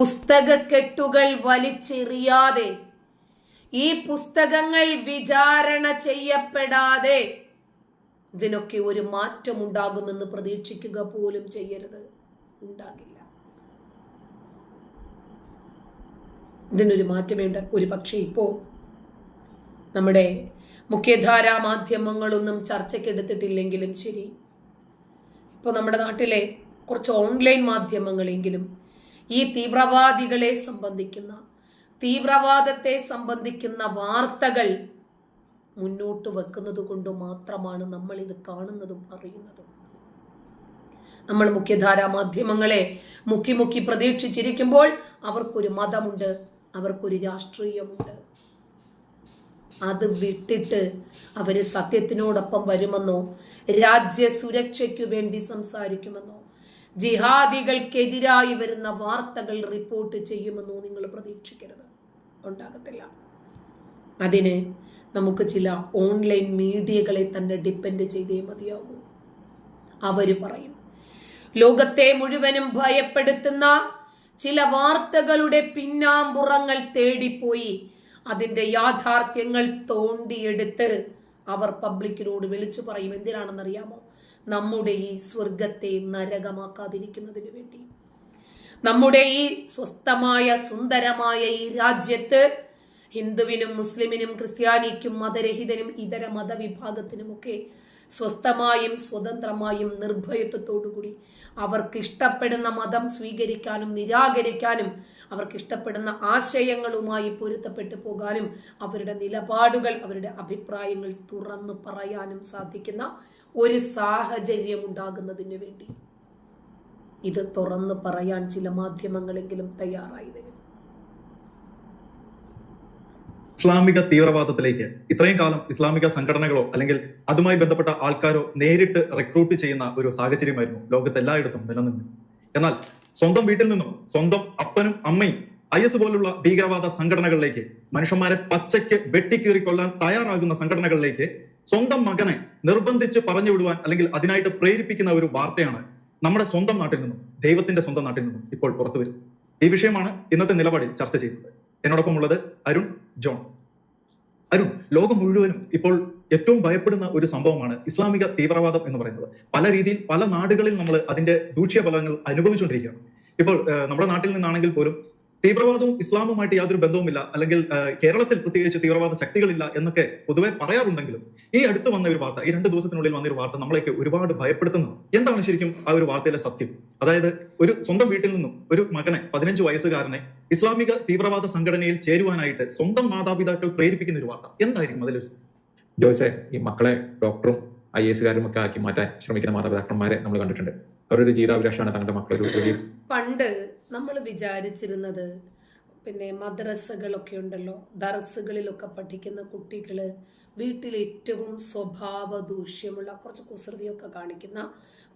പുസ്തകക്കെട്ടുകൾ വലിച്ചെറിയാതെ ഈ പുസ്തകങ്ങൾ വിചാരണ ചെയ്യപ്പെടാതെ ഇതിനൊക്കെ ഒരു മാറ്റം മാറ്റമുണ്ടാകുമെന്ന് പ്രതീക്ഷിക്കുക പോലും ചെയ്യരുത്. ഉണ്ടാകില്ല. ഇതിനൊരു മാറ്റമേണ്ട. ഒരു പക്ഷേ ഇപ്പോൾ നമ്മുടെ മുഖ്യധാരാ മാധ്യമങ്ങളൊന്നും ചർച്ചയ്ക്കെടുത്തിട്ടില്ലെങ്കിലും ശരി. ഇപ്പോൾ നമ്മുടെ നാട്ടിലെ കുറച്ച് ഓൺലൈൻ മാധ്യമങ്ങളെങ്കിലും ഈ തീവ്രവാദികളെ സംബന്ധിക്കുന്ന തീവ്രവാദത്തെ സംബന്ധിക്കുന്ന വാർത്തകൾ മുന്നോട്ട് വെക്കുന്നത് കൊണ്ട് മാത്രമാണ് നമ്മൾ ഇത് കാണുന്നതും അറിയുന്നതും. നമ്മൾ മുഖ്യധാരാ മാധ്യമങ്ങളെ മുക്കി മുക്കി പ്രതീക്ഷിച്ചിരിക്കുമ്പോൾ അവർക്കൊരു മതമുണ്ട് അവർക്കൊരു രാഷ്ട്രീയമുണ്ട്. അത് വിട്ടിട്ട് അവർ സത്യത്തിനോടൊപ്പം വരുമെന്നോ രാജ്യ സുരക്ഷയ്ക്കു വേണ്ടി സംസാരിക്കുമെന്നോ ജിഹാദികൾക്കെതിരായി വരുന്ന വാർത്തകൾ റിപ്പോർട്ട് ചെയ്യുമെന്നോ നിങ്ങൾ പ്രതീക്ഷിക്കരുത്. ഉണ്ടാകത്തില്ല. അതിന് നമുക്ക് ചില ഓൺലൈൻ മീഡിയകളെ തന്നെ ഡിപ്പെൻഡ് ചെയ്തേ മതിയാകൂ. അവർ പറയും ലോകത്തെ മുഴുവനും ഭയപ്പെടുത്തുന്ന ചില വാർത്തകളുടെ പിന്നാമ്പുറങ്ങൾ തേടിപ്പോയി. അതിന്റെ യാഥാർത്ഥ്യങ്ങൾ തോണ്ടിയെടുത്ത് അവർ പബ്ലിക്കിനോട് വിളിച്ചു പറയും. എന്തിനാണെന്നറിയാമോ? നമ്മുടെ ഈ സ്വർഗത്തെ നരകമാക്കാതിരിക്കുന്നതിന് വേണ്ടി. നമ്മുടെ ഈ സ്വസ്ഥമായ സുന്ദരമായ ഈ രാജ്യത്ത് ഹിന്ദുവിനും മുസ്ലിമിനും ക്രിസ്ത്യാനിക്കും മതരഹിതനും ഇതര മതവിഭാഗത്തിനുമൊക്കെ സ്വസ്ഥമായും സ്വതന്ത്രമായും നിർഭയത്വത്തോടുകൂടി അവർക്ക് ഇഷ്ടപ്പെടുന്ന മതം സ്വീകരിക്കാനും നിരാകരിക്കാനും അവർക്ക് ഇഷ്ടപ്പെടുന്ന ആശയങ്ങളുമായി പൊരുത്തപ്പെട്ടു പോകാനും അവരുടെ നിലപാടുകൾ അവരുടെ അഭിപ്രായങ്ങൾ തുറന്നു പറയാനും സാധിക്കുന്ന ഒരു സാഹചര്യം ഉണ്ടാകുന്നതിന് വേണ്ടി. ഇത് തുറന്നു പറയാൻ ചില മാധ്യമങ്ങളെങ്കിലും തയ്യാറായി വരും. ഇസ്ലാമിക തീവ്രവാദത്തിലേക്ക് ഇത്രയും കാലം ഇസ്ലാമിക സംഘടനകളോ അല്ലെങ്കിൽ അതുമായി ബന്ധപ്പെട്ട ആൾക്കാരോ നേരിട്ട് റിക്രൂട്ട് ചെയ്യുന്ന ഒരു സാഹചര്യമായിരുന്നു ലോകത്ത് എല്ലായിടത്തും നിലനിന്നു എന്നാൽ സ്വന്തം വീട്ടിൽ നിന്നും സ്വന്തം അപ്പനും അമ്മയും ഐ എസ് പോലുള്ള ഭീകരവാദ സംഘടനകളിലേക്ക് മനുഷ്യന്മാരെ പച്ചയ്ക്ക് വെട്ടിക്കീറി കൊല്ലാൻ തയ്യാറാകുന്ന സംഘടനകളിലേക്ക് സ്വന്തം മകനെ നിർബന്ധിച്ച് പറഞ്ഞു വിടുവാൻ അല്ലെങ്കിൽ അതിനായിട്ട് പ്രേരിപ്പിക്കുന്ന ഒരു വാർത്തയാണ് നമ്മുടെ സ്വന്തം നാട്ടിൽ നിന്നും ദൈവത്തിന്റെ സ്വന്തം നാട്ടിൽ നിന്നും ഇപ്പോൾ പുറത്തു വരും. ഈ വിഷയമാണ് ഇന്നത്തെ നിലപാടിൽ ചർച്ച ചെയ്യുന്നത്. എന്നോടൊപ്പം ഉള്ളത് അരുൺ ജോൺ. അരുൺ ലോകം മുഴുവനും ഇപ്പോൾ ഏറ്റവും ഭയപ്പെടുന്ന ഒരു സംഭവമാണ് ഇസ്ലാമിക തീവ്രവാദം എന്ന് പറയുന്നത്. പല രീതിയിൽ പല നാടുകളിൽ നമ്മൾ അതിന്റെ ദൂഷ്യഫലങ്ങൾ അനുഭവിച്ചുകൊണ്ടിരിക്കുകയാണ്. ഇപ്പോൾ നമ്മുടെ നാട്ടിൽ നിന്നാണെങ്കിൽ പോലും തീവ്രവാദവും ഇസ്ലാമുമായിട്ട് യാതൊരു ബന്ധവുമില്ല അല്ലെങ്കിൽ കേരളത്തിൽ പ്രത്യേകിച്ച് തീവ്രവാദ ശക്തികളില്ല എന്നൊക്കെ പൊതുവെ പറയാറുണ്ടെങ്കിലും ഈ അടുത്ത് വന്ന ഒരു വാർത്ത ഈ രണ്ട് ദിവസത്തിനുള്ളിൽ വന്ന ഒരു വാർത്ത നമ്മളെയൊക്കെ ഒരുപാട് ഭയപ്പെടുത്തുന്നു എന്താണ് ശരിക്കും ആ ഒരു വാർത്തയിലെ സത്യം? അതായത് ഒരു സ്വന്തം വീട്ടിൽ നിന്നും ഒരു മകനെ പതിനഞ്ച് വയസ്സുകാരനെ ഇസ്ലാമിക തീവ്രവാദ സംഘടനയിൽ ചേരുവാനായിട്ട് സ്വന്തം മാതാപിതാക്കൾ പ്രേരിപ്പിക്കുന്ന ഒരു വാർത്ത. എന്തായിരിക്കും അതിലൊരു ജോസെ ഈ മക്കളെ ഡോക്ടറും ഐ എസ് കാരും ഒക്കെ ആക്കി മാറ്റാൻ ശ്രമിക്കുന്ന മാതാപിതാക്കന്മാരെ നമ്മൾ കണ്ടിട്ടുണ്ട്. അവരൊരു ജീവിതാഭിലാഷമാണ് തങ്ങളുടെ മക്കളെ പണ്ട് നമ്മൾ വിചാരിച്ചിരുന്നത് പിന്നെ മദ്രസകളൊക്കെ ഉണ്ടല്ലോ ദർസുകളിലൊക്കെ പഠിക്കുന്ന കുട്ടികൾ വീട്ടിൽ ഏറ്റവും സ്വഭാവ ദൂഷ്യമുള്ള കുറച്ച് കുസൃതിയൊക്കെ കാണിക്കുന്ന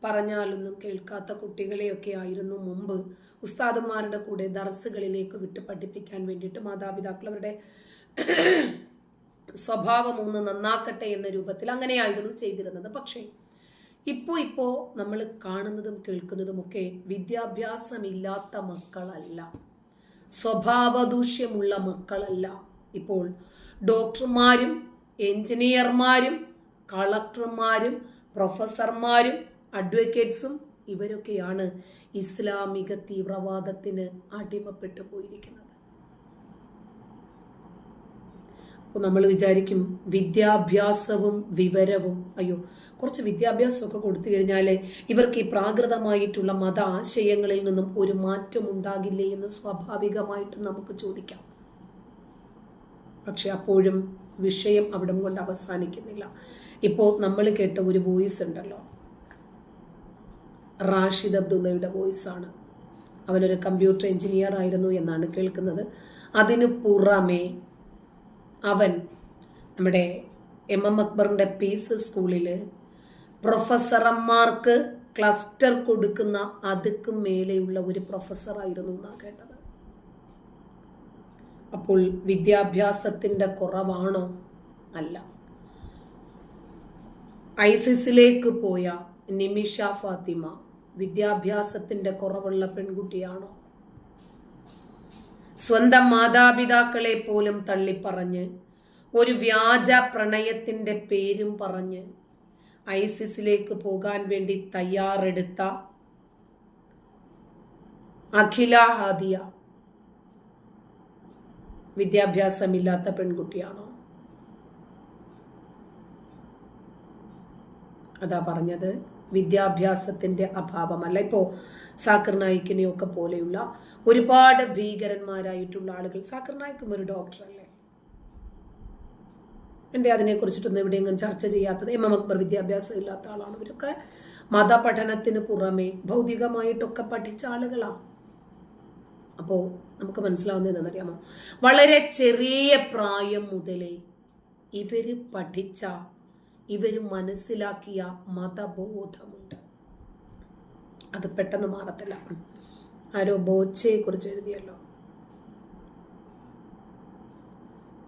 പറഞ്ഞാലൊന്നും കേൾക്കാത്ത കുട്ടികളെയൊക്കെ ആയിരുന്നു മുമ്പ്. ഉസ്താദന്മാരുടെ കൂടെ ദർസുകളിലേക്ക് വിട്ട് പഠിപ്പിക്കാൻ വേണ്ടിയിട്ട് മാതാപിതാക്കൾ അവരുടെ സ്വഭാവം ഒന്ന് നന്നാക്കട്ടെ എന്ന രൂപത്തിൽ അങ്ങനെയായിരുന്നു ചെയ്തിരുന്നത്. പക്ഷേ ഇപ്പോൾ ഇപ്പോൾ നമ്മൾ കാണുന്നതും കേൾക്കുന്നതും ഒക്കെ വിദ്യാഭ്യാസമില്ലാത്ത മക്കളല്ല. സ്വഭാവദൂഷ്യമുള്ള മക്കളല്ല. ഇപ്പോൾ ഡോക്ടർമാരും എഞ്ചിനീയർമാരും കളക്ടർമാരും പ്രൊഫസർമാരും അഡ്വക്കേറ്റ്സും ഇവരൊക്കെയാണ് ഇസ്ലാമിക തീവ്രവാദത്തിന് അടിമപ്പെട്ടു പോയിരിക്കുന്നത്. അപ്പോൾ നമ്മൾ വിചാരിക്കും വിദ്യാഭ്യാസവും വിവരവും. അയ്യോ കുറച്ച് വിദ്യാഭ്യാസമൊക്കെ കൊടുത്തു കഴിഞ്ഞാൽ ഇവർക്ക് ഈ പ്രാകൃതമായിട്ടുള്ള മത ആശയങ്ങളിൽ നിന്നും ഒരു മാറ്റം ഉണ്ടാകില്ലേ എന്ന് സ്വാഭാവികമായിട്ട് നമുക്ക് ചോദിക്കാം. പക്ഷെ അപ്പോഴും വിഷയം അവിടം കൊണ്ട് അവസാനിക്കുന്നില്ല. ഇപ്പോൾ നമ്മൾ കേട്ട ഒരു വോയിസ് ഉണ്ടല്ലോ. റാഷിദ് അബ്ദുള്ളയുടെ വോയിസ് ആണ് അവനൊരു കമ്പ്യൂട്ടർ എഞ്ചിനീയർ ആയിരുന്നു എന്നാണ് കേൾക്കുന്നത്. അതിനു പുറമേ അവൻ നമ്മുടെ എം എം അക്ബറിന്റെ പീസ് സ്കൂളിൽ പ്രൊഫസറന്മാർക്ക് ക്ലസ്റ്റർ കൊടുക്കുന്ന അതുക്ക് മേലെയുള്ള ഒരു പ്രൊഫസറായിരുന്നു എന്നാണ് കേട്ടത്. അപ്പോൾ വിദ്യാഭ്യാസത്തിന്റെ കുറവാണോ? അല്ല. ഐസിസിലേക്ക് പോയ നിമിഷ ഫാത്തിമ വിദ്യാഭ്യാസത്തിന്റെ കുറവുള്ള പെൺകുട്ടിയാണോ? സ്വന്തം മാതാപിതാക്കളെ പോലും തള്ളിപ്പറഞ്ഞ് ഒരു വ്യാജ പ്രണയത്തിന്റെ പേരും പറഞ്ഞ് ഐസിസിലേക്ക് പോകാൻ വേണ്ടി തയ്യാറെടുത്ത അഖില ഹാദിയ വിദ്യാഭ്യാസമില്ലാത്ത പെൺകുട്ടിയാണോ? അതാ പറഞ്ഞത്. വിദ്യാഭ്യാസത്തിന്റെ അഭാവമല്ല. ഇപ്പോ സാക്കർ നായിക്കിനെയൊക്കെ പോലെയുള്ള ഒരുപാട് ഭീകരന്മാരായിട്ടുള്ള ആളുകൾ. സാക്കർ നായിക്കും ഒരു ഡോക്ടറല്ലേ? എന്തേ അതിനെക്കുറിച്ചിട്ടൊന്നും എവിടെയെങ്കിലും ചർച്ച ചെയ്യാത്തത്? എം. എം. അക്ബർ വിദ്യാഭ്യാസം ഇല്ലാത്ത ആളാണ്. ഇവരൊക്കെ മതപഠനത്തിന് പുറമെ ഭൗതികമായിട്ടൊക്കെ പഠിച്ച ആളുകളാണ് അപ്പോൾ നമുക്ക് മനസ്സിലാവുന്നത് എന്താണെന്നറിയാമോ? വളരെ ചെറിയ പ്രായം മുതലേ ഇവർ പഠിച്ച ഇവർ മനസ്സിലാക്കിയ മതബോധമുണ്ട്. അത് പെട്ടെന്ന് മാറത്തില്ല. ആരോ ബോച്ചയെ കുറിച്ച് എഴുതിയല്ലോ.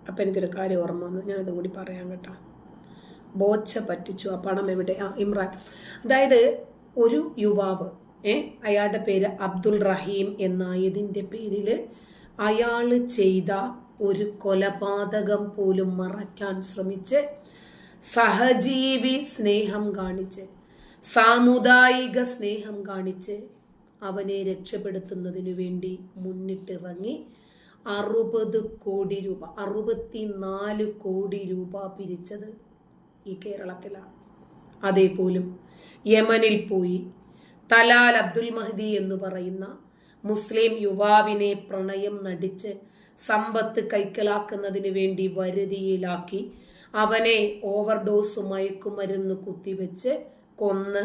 അപ്പം എനിക്കൊരു കാര്യം ഓർമ്മ വന്നു. ഞാനത് കൂടി പറയാം കേട്ടോ. ബോച്ച പറ്റിച്ചു. ആ പണം എവിടെ? ആ ഇമ്രാൻ. അതായത് ഒരു യുവാവ് ഏ അയാളുടെ പേര് അബ്ദുൾ റഹീം എന്നായതിന്റെ പേരിൽ അയാൾ ചെയ്ത ഒരു കൊലപാതകം പോലും മറയ്ക്കാൻ ശ്രമിച്ച് സഹജീവി സ്നേഹം കാണിച്ച് സാമുദായിക സ്നേഹം കാണിച്ച് അവനെ രക്ഷപ്പെടുത്തുന്നതിനു വേണ്ടി മുന്നിട്ടിറങ്ങി അറുപത് കോടി രൂപ അറുപത്തിനാല് കോടി രൂപ പിരിച്ചത് ഈ കേരളത്തിലാണ്. അതേപോലും യമനിൽ പോയി തലാൽ അബ്ദുൽ മഹദി എന്ന് പറയുന്ന മുസ്ലിം യുവാവിനെ പ്രണയം നടിച്ച് സമ്പത്ത് കൈക്കലാക്കുന്നതിന് വേണ്ടി വരുതിയിലാക്കി അവനെ ഓവർഡോസ് മയക്കുമരുന്ന് കുത്തിവെച്ച് കൊന്ന്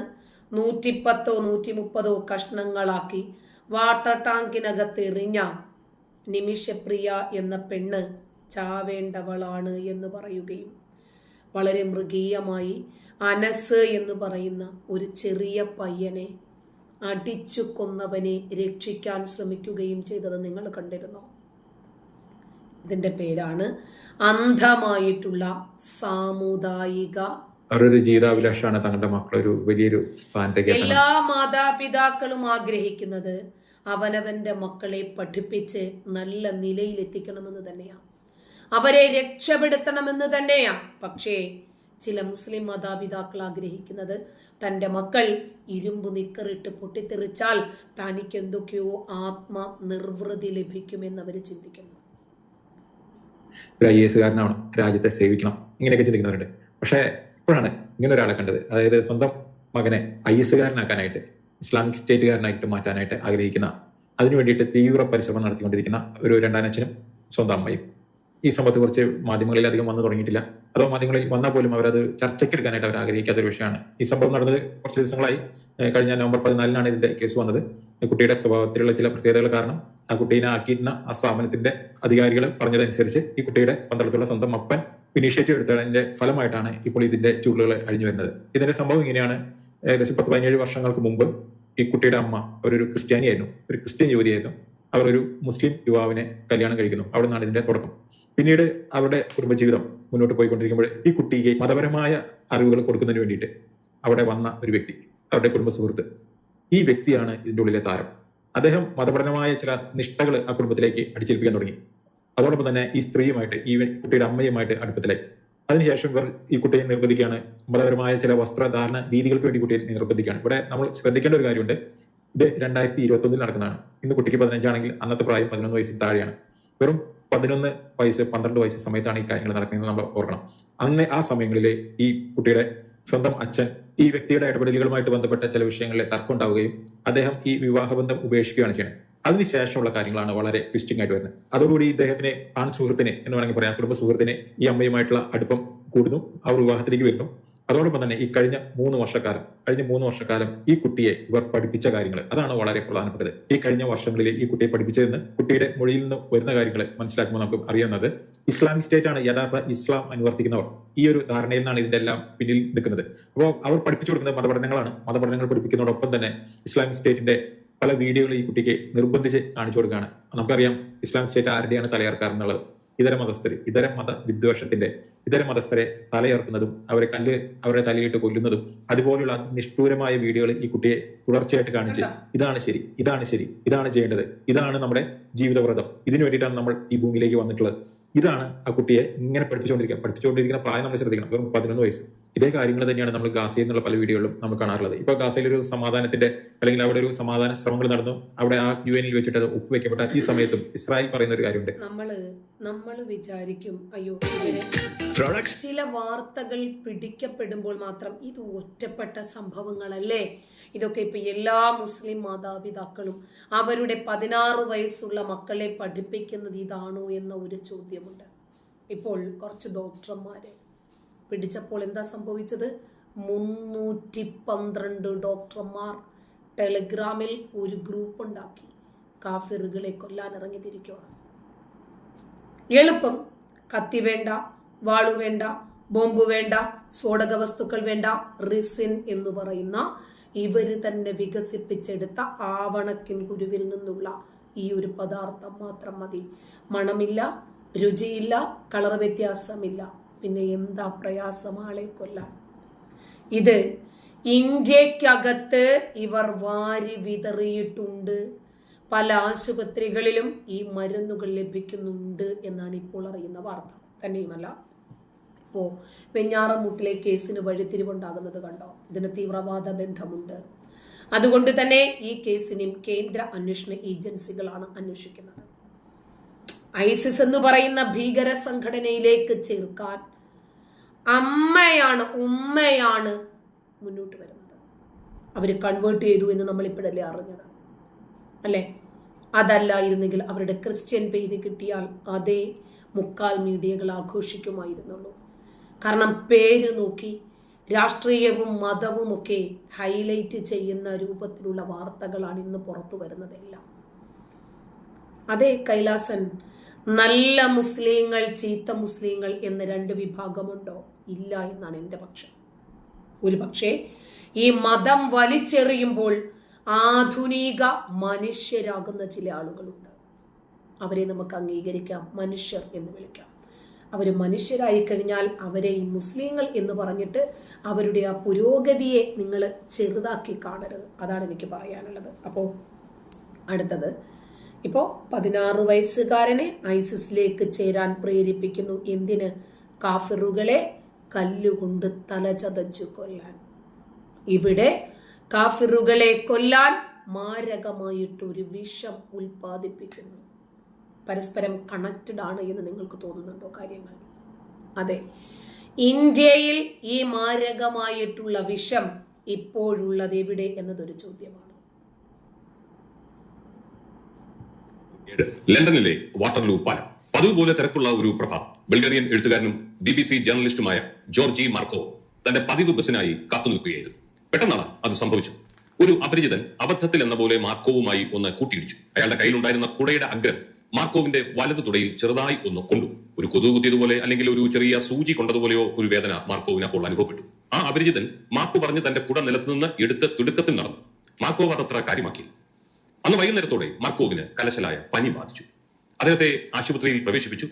നൂറ്റിപ്പത്തോ നൂറ്റി മുപ്പതോ കഷ്ണങ്ങളാക്കി വാട്ടർ ടാങ്കിനകത്ത് എറിഞ്ഞ നിമിഷപ്രിയ എന്ന പെണ്ണ് ചാവേണ്ടവളാണ് എന്ന് പറയുകയും വളരെ മൃഗീയമായി അനസ് എന്ന് പറയുന്ന ഒരു ചെറിയ പയ്യനെ അടിച്ചു കൊന്നവനെ രക്ഷിക്കാൻ ശ്രമിക്കുകയും ചെയ്തത് നിങ്ങൾ കണ്ടിരുന്നോ? ഇതിന്റെ പേരാണ് അന്ധമായിട്ടുള്ള സാമുദായിക അവരൊരു ജീവിതാഭിലാഷമാണ് തങ്ങളുടെ മക്കൾ ഒരു വലിയൊരു സ്ഥാനത്തേക്ക് എല്ലാ മാതാപിതാക്കളും ആഗ്രഹിക്കുന്നത് അവനവന്റെ മക്കളെ പഠിപ്പിച്ച് നല്ല നിലയിൽ എത്തിക്കണമെന്ന് തന്നെയാണ്. അവരെ രക്ഷപ്പെടുത്തണമെന്ന് തന്നെയാ പക്ഷേ ചില മുസ്ലിം മാതാപിതാക്കൾ ആഗ്രഹിക്കുന്നത് തന്റെ മക്കൾ ഇരുമ്പ് നിക്കറിട്ട് പൊട്ടിത്തെറിച്ചാൽ തനിക്ക് എന്തൊക്കെയോ ആത്മനിർവൃതി ലഭിക്കുമെന്ന് അവർ ചിന്തിക്കുന്നു. ഒരു ഐ എസ് കാരനാവണം രാജ്യത്തെ സേവിക്കണം. ഇങ്ങനെയൊക്കെ ചിന്തിക്കുന്നവരുണ്ട്. പക്ഷേ ഇപ്പോഴാണ് ഇങ്ങനെ ഒരാളെ കണ്ടത്. അതായത് സ്വന്തം മകനെ ഐ എസ് കാരനാക്കാനായിട്ട് ഇസ്ലാമിക് സ്റ്റേറ്റുകാരനായിട്ട് മാറ്റാനായിട്ട് ആഗ്രഹിക്കുന്ന അതിനു വേണ്ടിയിട്ട് തീവ്ര പരിശ്രമം നടത്തിക്കൊണ്ടിരിക്കുന്ന ഒരു രണ്ടാനച്ഛനും സ്വന്തം അമ്മയും. ഈ സംഭവത്തെ കുറിച്ച് മാധ്യമങ്ങളിൽ അധികം വന്നു തുടങ്ങിയിട്ടില്ല. അതോ മാധ്യമങ്ങളിൽ വന്നാൽ പോലും അവരത് ചർച്ചയ്ക്കെടുക്കാനായിട്ട് അവർ ആഗ്രഹിക്കാത്ത ഒരു വിഷയമാണ്. ഈ സംഭവം നടന്നത് കുറച്ച് ദിവസങ്ങളായി. കഴിഞ്ഞ നവംബർ പതിനാലിനാണ് ഇതിന്റെ കേസ് വന്നത്. കുട്ടിയുടെ സ്വഭാവത്തിലുള്ള ചില പ്രത്യേകതകൾ കാരണം ആ കുട്ടീനെ ആക്കിയിരുന്ന ആ സ്ഥാപനത്തിന്റെ അധികാരികൾ പറഞ്ഞതനുസരിച്ച് ഈ കുട്ടിയുടെ പന്തളത്തുള്ള സ്വന്തം അപ്പൻ ഇനീഷ്യേറ്റീവ് എടുത്തതിന്റെ ഫലമായിട്ടാണ് ഇപ്പോൾ ഇതിന്റെ ചുരുളുകൾ അഴിഞ്ഞു വരുന്നത്. ഇതിന്റെ സംഭവം ഇങ്ങനെയാണ്. ഏകദേശം പത്ത് പതിനേഴ് വർഷങ്ങൾക്ക് മുമ്പ് ഈ കുട്ടിയുടെ അമ്മ അവരൊരു ക്രിസ്ത്യാനിയായിരുന്നു. ഒരു ക്രിസ്ത്യൻ യുവതിയായിരുന്നു. അവർ ഒരു മുസ്ലിം യുവാവിനെ കല്യാണം കഴിക്കുന്നു. അവിടെ നിന്നാണ് ഇതിന്റെ തുടക്കം. പിന്നീട് അവരുടെ കുടുംബജീവിതം മുന്നോട്ട് പോയിക്കൊണ്ടിരിക്കുമ്പോൾ ഈ കുട്ടിക്ക് മതപരമായ അറിവുകൾ കൊടുക്കുന്നതിന് വേണ്ടിയിട്ട് അവിടെ വന്ന ഒരു വ്യക്തി അവരുടെ കുടുംബ സുഹൃത്ത്. ഈ വ്യക്തിയാണ് ഇതിന്റെ ഉള്ളിലെ താരം. അദ്ദേഹം മതപഠനമായ ചില നിഷ്ഠകൾ ആ കുടുംബത്തിലേക്ക് അടിച്ചേൽപ്പിക്കാൻ തുടങ്ങി. അതോടൊപ്പം തന്നെ ഈ സ്ത്രീയുമായിട്ട് ഈ കുട്ടിയുടെ അമ്മയുമായിട്ട് അടുപ്പത്തിലായി. അതിനുശേഷം ഇവർ ഈ കുട്ടിയെ നിർബന്ധിക്കുകയാണ്. മതപരമായ ചില വസ്ത്രധാരണ രീതികൾക്ക് വേണ്ടി കുട്ടിയെ നിർബന്ധിക്കുകയാണ്. ഇവിടെ നമ്മൾ ശ്രദ്ധിക്കേണ്ട ഒരു കാര്യമുണ്ട്. ഇത് രണ്ടായിരത്തി ഇരുപത്തി ഒന്നിൽ നടക്കുന്നതാണ്. ഇന്ന് കുട്ടിക്ക് പതിനഞ്ചാണെങ്കിൽ അന്നത്തെ പ്രായം പതിനൊന്ന് വയസ്സിൽ താഴെയാണ്. വെറും പതിനൊന്ന് വയസ്സ് പന്ത്രണ്ട് വയസ്സ് സമയത്താണ് ഈ കാര്യങ്ങൾ നടക്കുന്നത് നമ്മൾ ഓർക്കണം. അന്ന് ആ സമയങ്ങളിൽ ഈ കുട്ടിയുടെ സ്വന്തം അച്ഛൻ ഈ വ്യക്തിയുടെ ഇടപെടലുകളുമായിട്ട് ബന്ധപ്പെട്ട ചില വിഷയങ്ങളിൽ തർക്കം ഉണ്ടാവുകയും അദ്ദേഹം ഈ വിവാഹബന്ധം ഉപേക്ഷിക്കുകയാണ് ചെയ്യുന്നത്. അതിനുശേഷമുള്ള കാര്യങ്ങളാണ് വളരെ ട്വിസ്റ്റിംഗ് ആയിട്ട് വരുന്നത്. അതോടുകൂടി ഇദ്ദേഹത്തിന് ആൺ സുഹൃത്തിന് എന്ന് വേണമെങ്കിൽ പറയാം കുടുംബ സുഹൃത്തിന് ഈ അമ്മയുമായിട്ടുള്ള അടുപ്പം കൂടുന്നു. അവർ വിവാഹത്തിലേക്ക് വരുന്നു. അതോടൊപ്പം തന്നെ ഈ കഴിഞ്ഞ മൂന്ന് വർഷക്കാലം കഴിഞ്ഞ മൂന്ന് വർഷക്കാലം ഈ കുട്ടിയെ ഇവർ പഠിപ്പിച്ച കാര്യങ്ങൾ അതാണ് വളരെ പ്രധാനപ്പെട്ടത്. ഈ കഴിഞ്ഞ വർഷങ്ങളിൽ ഈ കുട്ടിയെ പഠിപ്പിച്ചതെന്ന് കുട്ടിയുടെ മൊഴിയിൽ നിന്ന് വരുന്ന കാര്യങ്ങൾ മനസ്സിലാക്കുമ്പോൾ നമുക്ക് അറിയുന്നത് ഇസ്ലാമിക് സ്റ്റേറ്റ് ആണ് യഥാർത്ഥ ഇസ്ലാം അനുവർത്തിക്കുന്നവർ. ഈ ഒരു ധാരണയിൽ നിന്നാണ് ഇതിന്റെ എല്ലാം പിന്നിൽ നിൽക്കുന്നത്. അപ്പോൾ അവർ പഠിപ്പിച്ചു കൊടുക്കുന്നത് മതപഠനങ്ങളാണ്. മതപഠനങ്ങൾ പഠിപ്പിക്കുന്നതോടൊപ്പം തന്നെ ഇസ്ലാമിക് സ്റ്റേറ്റിന്റെ പല വീഡിയോകൾ ഈ കുട്ടിക്ക് നിർബന്ധിച്ച് കാണിച്ചു കൊടുക്കുകയാണ്. നമുക്കറിയാം ഇസ്ലാമിക് സ്റ്റേറ്റ് ആരുടെയാണ് തലയാർക്കാർ എന്നുള്ളത്. ഇതര മതസ്ഥർ ഇതര മത വിദ്വേഷത്തിന്റെ ഇതര മതസ്ഥരെ തലയർക്കുന്നതും അവരെ കല്ല് അവരുടെ തലയിട്ട് കൊല്ലുന്നതും അതുപോലുള്ള നിഷ്ഠൂരമായ വീഡിയോകൾ ഈ കുട്ടിയെ തുടർച്ചയായിട്ട് കാണിച്ച് ഇതാണ് ശരി ഇതാണ് ശരി ഇതാണ് ചെയ്യേണ്ടത് ഇതാണ് നമ്മുടെ ജീവിതവ്രതം. ഇതിനു വേണ്ടിയിട്ടാണ് നമ്മൾ ഈ ഭൂമിയിലേക്ക് വന്നിട്ടുള്ളത്. ഇതാണ് ആ കുട്ടിയെ ഇങ്ങനെ പഠിപ്പിച്ചുകൊണ്ടിരിക്കുക. പഠിപ്പിച്ചുകൊണ്ടിരിക്കുന്ന പ്രായം നമ്മൾ ശ്രദ്ധിക്കണം. വെറും പതിനൊന്ന് വയസ്സ്. ഇതേ കാര്യങ്ങൾ തന്നെയാണ് നമ്മൾ ഗാസയിൽ നിന്നുള്ള പല വീഡിയോകളും നമ്മൾ കാണാറുള്ളത്. ഇപ്പൊ ഗാസയിൽ ഒരു സമാധാനത്തിന്റെ അല്ലെങ്കിൽ അവിടെ ഒരു സമാധാന ശ്രമങ്ങൾ നടന്നു. അവിടെ ആ യു എനിൽ വെച്ചിട്ട് അത് ഒപ്പുവെക്കപ്പെട്ട ഈ സമയത്തും ഇസ്രായേൽ പറയുന്ന ഒരു കാര്യമുണ്ട്. നമ്മൾ നമ്മൾ വിചാരിക്കും അയ്യോ ചില വാർത്തകൾ പിടിക്കപ്പെടുമ്പോൾ മാത്രം ഇത് ഒറ്റപ്പെട്ട സംഭവങ്ങളല്ലേ? ഇതൊക്കെ ഇപ്പൊ എല്ലാ മുസ്ലിം മാതാപിതാക്കളും അവരുടെ പതിനാറ് വയസ്സുള്ള മക്കളെ പഠിപ്പിക്കുന്നത് ഇതാണോ എന്ന ഒരു ചോദ്യമുണ്ട്. ഇപ്പോൾ കുറച്ച് ഡോക്ടർമാരെ പിടിച്ചപ്പോൾ എന്താ സംഭവിച്ചത്? മുന്നൂറ്റി പന്ത്രണ്ട് ഡോക്ടർമാർ ടെലിഗ്രാമിൽ ഒരു ഗ്രൂപ്പ് ഉണ്ടാക്കി കാഫിറുകളെ കൊല്ലാൻ ഇറങ്ങിത്തിരിക്കുകയാണ് എളുപ്പം. കത്തി വേണ്ട വാളു വേണ്ട ബോംബ് വേണ്ട സ്ഫോടക വസ്തുക്കൾ വേണ്ട റിസിൻ എന്ന് പറയുന്ന ഇവർ തന്നെ വികസിപ്പിച്ചെടുത്ത ആവണക്കിൻ കുരുവിൽ നിന്നുള്ള ഈ ഒരു പദാർത്ഥം മാത്രം മതി. മണമില്ല രുചിയില്ല കളർ വ്യത്യാസമില്ല. പിന്നെ എന്താ പ്രയാസം? ആളെ കൊല്ലാൻ ഇത് ഇന്ത്യക്കകത്ത് ഇവർ വാരി വിതറിയിട്ടുണ്ട്. പല ആശുപത്രികളിലും ഈ മരുന്നുകൾ ലഭിക്കുന്നുണ്ട് എന്നാണ് ഇപ്പോൾ അറിയുന്ന വാർത്ത. തന്നെയുമല്ല ഇപ്പോൾ വെഞ്ഞാറമൂട്ടിലെ കേസിന് വഴിത്തിരിവുണ്ടാകുന്നത് കണ്ടോ? ഇതിന് തീവ്രവാദ ബന്ധമുണ്ട്. അതുകൊണ്ട് തന്നെ ഈ കേസിനെയും കേന്ദ്ര അന്വേഷണ ഏജൻസികളാണ് അന്വേഷിക്കുന്നത്. ഐസിസ് എന്ന് പറയുന്ന ഭീകര സംഘടനയിലേക്ക് ചേർക്കാൻ അമ്മയാണ് ഉമ്മയാണ് മുന്നോട്ട് വരുന്നത്. അവർ കൺവേർട്ട് ചെയ്തു എന്ന് നമ്മൾ ഇപ്പോഴല്ലേ അറിഞ്ഞത്. അല്ലേ? അതല്ലായിരുന്നെങ്കിൽ അവരുടെ ക്രിസ്ത്യൻ പേര് കിട്ടിയാൽ അതേ മുക്കാൽ മീഡിയകൾ ആഘോഷിക്കുമായിരുന്നുള്ളൂ. കാരണം പേര് നോക്കി രാഷ്ട്രീയവും മതവും ഒക്കെ ഹൈലൈറ്റ് ചെയ്യുന്ന രൂപത്തിലുള്ള വാർത്തകളാണ് ഇന്ന് പുറത്തു വരുന്നതെല്ലാം. അതെ കൈലാസൻ നല്ല മുസ്ലിങ്ങൾ ചീത്ത മുസ്ലിങ്ങൾ എന്ന രണ്ട് വിഭാഗമുണ്ടോ? ഇല്ല എന്നാണ് എന്റെ പക്ഷം. ഒരു പക്ഷേ ഈ മതം വലിച്ചെറിയുമ്പോൾ ആധുനിക മനുഷ്യരാകുന്ന ചില ആളുകളുണ്ട്. അവരെ നമുക്ക് അംഗീകരിക്കാം മനുഷ്യർ എന്ന് വിളിക്കാം. അവർ മനുഷ്യരായി കഴിഞ്ഞാൽ അവരെ ഈ മുസ്ലിങ്ങൾ എന്ന് പറഞ്ഞിട്ട് അവരുടെ ആ പുരോഗതിയെ നിങ്ങൾ ചെറുതാക്കി കാണരുത്. അതാണ് എനിക്ക് പറയാനുള്ളത്. അപ്പോൾ അടുത്തത്. ഇപ്പോൾ പതിനാറ് വയസ്സുകാരനെ ഐസിസിലേക്ക് ചേരാൻ പ്രേരിപ്പിക്കുന്നു. എന്തിന്? കാഫിറുകളെ കല്ലുകൊണ്ട് തലചതച്ചു കൊല്ലാൻ. ഇവിടെ കാഫിറുകളെ കൊല്ലാൻ മാരകമായിട്ട് ഒരു വിഷം ഉൽപ്പാദിപ്പിക്കുന്നു. പരസ്പരം കണക്റ്റഡ് ആണ് എന്ന് നിങ്ങൾക്ക് തോന്നുന്നുണ്ടോ കാര്യങ്ങൾ? അതെ. ഇന്ത്യയിൽ ഈ മാരകമായിട്ടുള്ള വിഷം ഇപ്പോഴുള്ളത് എവിടെ എന്നതൊരു ചോദ്യമാണ്. ലണ്ടനിലെ വാട്ടർലൂ പാലം. അതുപോലെ പോലെ തിരക്കുള്ള ഒരു പ്രഭാതം. ബൾഗേറിയൻ എഴുത്തുകാരനും ബി ബി സി ജേർണലിസ്റ്റുമായ ജോർജി മാർക്കോ തന്റെ പതിവ് ബസ്സിനായി കാത്തുനിൽക്കുകയായിരുന്നു പെട്ടെന്നാണ് അത് സംഭവിച്ചത്. ഒരു അപരിചിതൻ അബദ്ധത്തിൽ എന്ന പോലെ മാർക്കോവുമായി ഒന്ന് കൂട്ടിയിടിച്ചു. അയാളുടെ കയ്യിലുണ്ടായിരുന്ന കുടയുടെ അഗ്രം മാർക്കോവിന്റെ വലതു തുടയിൽ ചെറുതായി ഒന്ന് കൊണ്ടു. ഒരു കൊതുക് കുത്തിയതുപോലെ അല്ലെങ്കിൽ ഒരു ചെറിയ സൂചി കൊണ്ടതുപോലെയോ ഒരു വേദന മാർക്കോവിന് അപ്പോൾ അനുഭവപ്പെട്ടു. ആ അപരിചിതൻ മാർക്കോ പറഞ്ഞ് തന്റെ കുട നിലത്തുനിന്ന് എടുത്ത് തിടുക്കത്തിൽ നടന്നു. മാർക്കോവ് അതത്ര കാര്യമാക്കി. അന്ന് വൈകുന്നേരത്തോടെ മാർക്കോവിന് കലശലായ പനി ബാധിച്ചു. അദ്ദേഹത്തെ ആശുപത്രിയിൽ പ്രവേശിപ്പിച്ചു.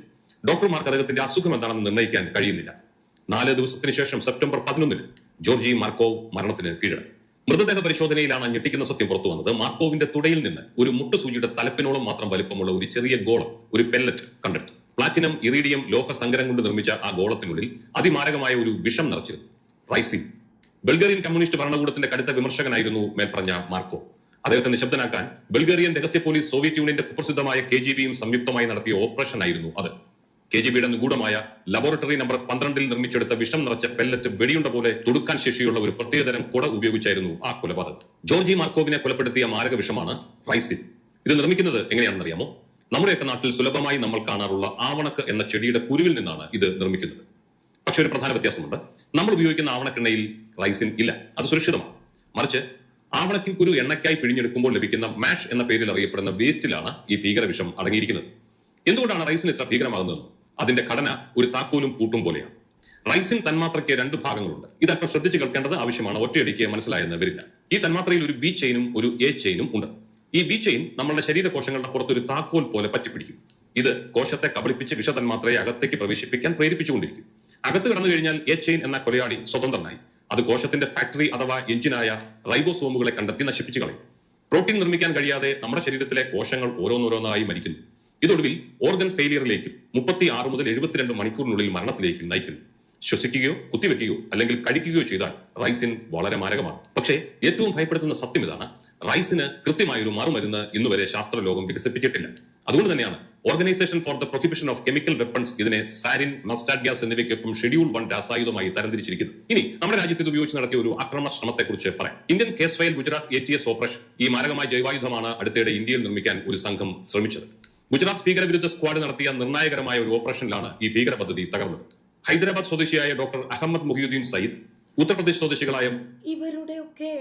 ഡോക്ടർമാർക്ക് അദ്ദേഹത്തിന്റെ അസുഖം എന്താണെന്ന് നിർണയിക്കാൻ കഴിയുന്നില്ല. നാല് ദിവസത്തിന് ശേഷം സെപ്റ്റംബർ പതിനൊന്നിന് ജോർജി മാർക്കോവ് മരണത്തിന് കീഴടങ്ങി. മൃതദേഹ പരിശോധനയിലാണ് ഞെട്ടിക്കുന്ന സത്യം പുറത്തു വന്നത്. മാർക്കോവിന്റെ തുടയിൽ നിന്ന് ഒരു മുട്ടുസൂചിയുടെ തലപ്പിനോളം മാത്രം വലിപ്പമുള്ള ഒരു ചെറിയ ഗോളം ഒരു പെല്ലറ്റ് കണ്ടെടുത്തു. പ്ലാറ്റിനം ഇറീഡിയം ലോഹ സങ്കരം കൊണ്ട് നിർമ്മിച്ച ആ ഗോളത്തിനുള്ളിൽ അതിമാരകമായ ഒരു വിഷം നിറച്ചിരുന്നു. റൈസിൻ. ബൾഗേറിയൻ കമ്മ്യൂണിസ്റ്റ് ഭരണകൂടത്തിന്റെ കടുത്ത വിമർശകനായിരുന്നു മേൽപ്പറഞ്ഞ മാർക്കോ. അദ്ദേഹത്തെ നിശബ്ദനാക്കാൻ ബൾഗേറിയൻ രഹസ്യ പോലീസ് സോവിയറ്റ് യൂണിയന്റെ കുപ്രസിദ്ധമായ കെ ജി ബിയും സംയുക്തമായി നടത്തിയ ഓപ്പറേഷൻ ആയിരുന്നു അത്. കെ ജി ബിയുടെ നിഗൂഢമായ ലബോറട്ടറി നമ്പർ പന്ത്രണ്ടിൽ നിർമ്മിച്ചെടുത്ത വിഷം നിറച്ച പെല്ലറ്റ് വെടിയുണ്ട പോലെ തുടുക്കാൻ ശേഷിയുള്ള ഒരു പ്രത്യേകതരം കുട ഉപയോഗിച്ചായിരുന്നു ആ കൊലപാതകം. ജോർജി മാർക്കോവിനെ കൊലപ്പെടുത്തിയ മാരക വിഷമാണ് റൈസിൻ. ഇത് നിർമ്മിക്കുന്നത് എങ്ങനെയാണെന്നറിയാമോ? നമ്മുടെയൊക്കെ നാട്ടിൽ സുലഭമായി നമ്മൾ കാണാറുള്ള ആവണക്ക് എന്ന ചെടിയുടെ കുരുവിൽ നിന്നാണ് ഇത് നിർമ്മിക്കുന്നത്. പക്ഷെ ഒരു പ്രധാന വ്യത്യാസമുണ്ട്. നമ്മൾ ഉപയോഗിക്കുന്ന ആവണക്കെണ്ണയിൽ റൈസിൻ ഇല്ല. അത് സുരക്ഷിതമാണ്. മറിച്ച് ആവണക്കിൻ കുരു എണ്ണയ്ക്കായി പിഴിഞ്ഞെടുക്കുമ്പോൾ ലഭിക്കുന്ന മാഷ് എന്ന പേരിൽ അറിയപ്പെടുന്ന വേസ്റ്റിലാണ് ഈ ഭീകരവിഷം അടങ്ങിയിരിക്കുന്നത്. എന്തുകൊണ്ടാണ് റൈസിൻ ഇത്ര ഭീകരമാകുന്നത്? അതിന്റെ ഘടന ഒരു താക്കോലും പൂട്ടും പോലെയാണ്. റൈസിംഗ് തന്മാത്രയ്ക്ക് രണ്ട് ഭാഗങ്ങളുണ്ട്. ഇതൊക്കെ ശ്രദ്ധിച്ച് കേൾക്കേണ്ടത് ആവശ്യമാണ്. ഒറ്റയടിക്ക് മനസ്സിലായെന്ന് വരില്ല ഈ തന്മാത്രയിൽ ഒരു ബി ചെയിനും ഒരു എ ചെയിനും ഉണ്ട്. ഈ ബി ചെയിൻ നമ്മുടെ ശരീരകോശങ്ങളുടെ പുറത്ത് ഒരു താക്കോൽ പോലെ പറ്റിപ്പിടിക്കും. ഇത് കോശത്തെ കബളിപ്പിച്ച് വിഷതന്മാത്രയെ അകത്തേക്ക് പ്രവേശിപ്പിക്കാൻ പ്രേരിപ്പിച്ചുകൊണ്ടിരിക്കും. അകത്ത് കടന്നു കഴിഞ്ഞാൽ എ ചെയിൻ എന്ന കൊലയാളി സ്വതന്ത്രനായി. അത് കോശത്തിന്റെ ഫാക്ടറി അഥവാ എഞ്ചിനായ റൈബോസോമുകളെ കണ്ടെത്തി നശിപ്പിച്ചു കളയും. പ്രോട്ടീൻ നിർമ്മിക്കാൻ കഴിയാതെ നമ്മുടെ ശരീരത്തിലെ കോശങ്ങൾ ഓരോന്നോരോന്നായി മരിക്കുന്നു. ഇതൊടുവിൽ ഓർഗൻ ഫെയിലിയറിലേക്കും മുപ്പത്തി ആറ് മുതൽ എഴുപത്തിരണ്ട് മണിക്കൂറിനുള്ളിൽ മരണത്തിലേക്കും നയിക്കുന്നു ശ്വസിക്കുകയോ കുത്തിവെക്കുകയോ അല്ലെങ്കിൽ കഴിക്കുകയോ ചെയ്താൽ റൈസിൻ വളരെ മാരകമാണ്. പക്ഷേ ഏറ്റവും ഭയപ്പെടുത്തുന്ന സത്യം ഇതാണ്. റൈസിന് കൃത്യമായൊരു മറുമരുന്ന് ഇന്നുവരെ ശാസ്ത്രലോകം വികസിപ്പിച്ചിട്ടില്ല. അതുകൊണ്ട് തന്നെയാണ് organisation for the prohibition of chemical weapons ഇതിനെ സാരിൻ മസ്റ്റാഡ് ഗ്യാസ് എന്നിവയ്ക്കൊപ്പം ഷെഡ്യൂൾ വൺ രാസായുധമായി തരംതിരിച്ചിരിക്കുന്നു. ഇനി നമ്മുടെ രാജ്യത്ത് ഇത് ഉപയോഗിച്ച് നടത്തിയ ഒരു ആക്രമണ ശ്രമത്തെക്കുറിച്ച് പറയാം. Indian case file Gujarat A T S operation ഈ മാരകമായ ജൈവായുധമാണ് അടുത്തിടെ ഇന്ത്യയിൽ നിർമ്മിക്കാൻ ഒരു സംഘം ശ്രമിച്ചത്. ഗുജറാത്ത് ഭീകരവിരുദ്ധ സ്ക്വാഡ് നടത്തിയ നിർണായകരമായ ഒരു ഓപ്പറേഷനിലാണ് ഈ ഭീകര പദ്ധതി തകർന്നത്. ഹൈദരാബാദ് സ്വദേശിയായ ഡോക്ടർ അഹമ്മദ് മുഹിയുദ്ദീൻ സയ്യിദ് ഉത്തർപ്രദേശ് സ്വദേശികളായ ഇവരുടെയൊക്കെ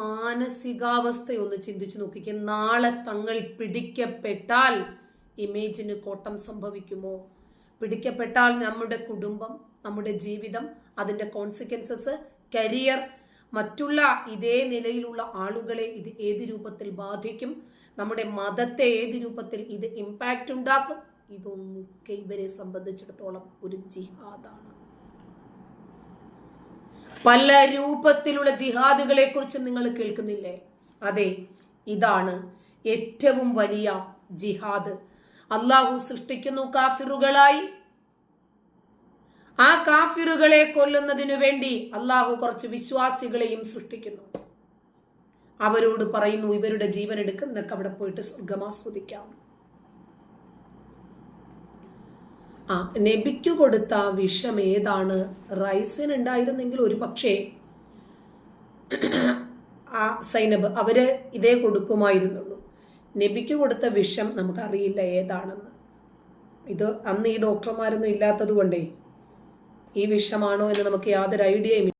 മാനസികാവസ്ഥയൊന്ന് ചിന്തിച്ചു നോക്കിക്കേ. നാളെ തങ്ങൾ പിടിക്കപ്പെട്ടാൽ ഇമേജിന് കോട്ടം സംഭവിക്കുമോ? പിടിക്കപ്പെട്ടാൽ നമ്മുടെ കുടുംബം നമ്മുടെ ജീവിതം അതിന്റെ കോൺസിക്വൻസസ് കരിയർ മറ്റുള്ള ഇതേ നിലയിലുള്ള ആളുകളെ ഇത് ഏത് രൂപത്തിൽ ബാധിക്കും? നമ്മുടെ മതത്തെ ഏത് രൂപത്തിൽ ഇത് ഇമ്പാക്റ്റ് ഉണ്ടാക്കും? ഇതൊക്കെ ഇവരെ സംബന്ധിച്ചിടത്തോളം ഒരു ജിഹാദാണ്. പല രൂപത്തിലുള്ള ജിഹാദുകളെ കുറിച്ച് നിങ്ങൾ കേൾക്കുന്നില്ലേ? അതെ ഇതാണ് ഏറ്റവും വലിയ ജിഹാദ്. അള്ളാഹു സൃഷ്ടിക്കുന്നു കാഫിറുകളായി. ആ കാഫിറുകളെ കൊല്ലുന്നതിനു വേണ്ടി അള്ളാഹു കുറച്ച് വിശ്വാസികളെയും സൃഷ്ടിക്കുന്നു. അവരോട് പറയുന്നു ഇവരുടെ ജീവൻ എടുക്കും. നിനക്ക് അവിടെ പോയിട്ട് സ്വർഗം ആസ്വദിക്കാം ആ നബിക്കു കൊടുത്ത വിഷം ഏതാണ്? റൈസിന് ഉണ്ടായിരുന്നെങ്കിൽ ഒരു പക്ഷേ ആ സൈനബ് അവർ ഇതേ കൊടുക്കുമായിരുന്നുള്ളൂ. നബിക്ക് കൊടുത്ത വിഷം നമുക്കറിയില്ല ഏതാണെന്ന്. ഇത് അന്ന് ഈ ഡോക്ടർമാരൊന്നും ഇല്ലാത്തത് കൊണ്ടേ ഈ വിഷമാണോ എന്ന് നമുക്ക് യാതൊരു ഐഡിയയും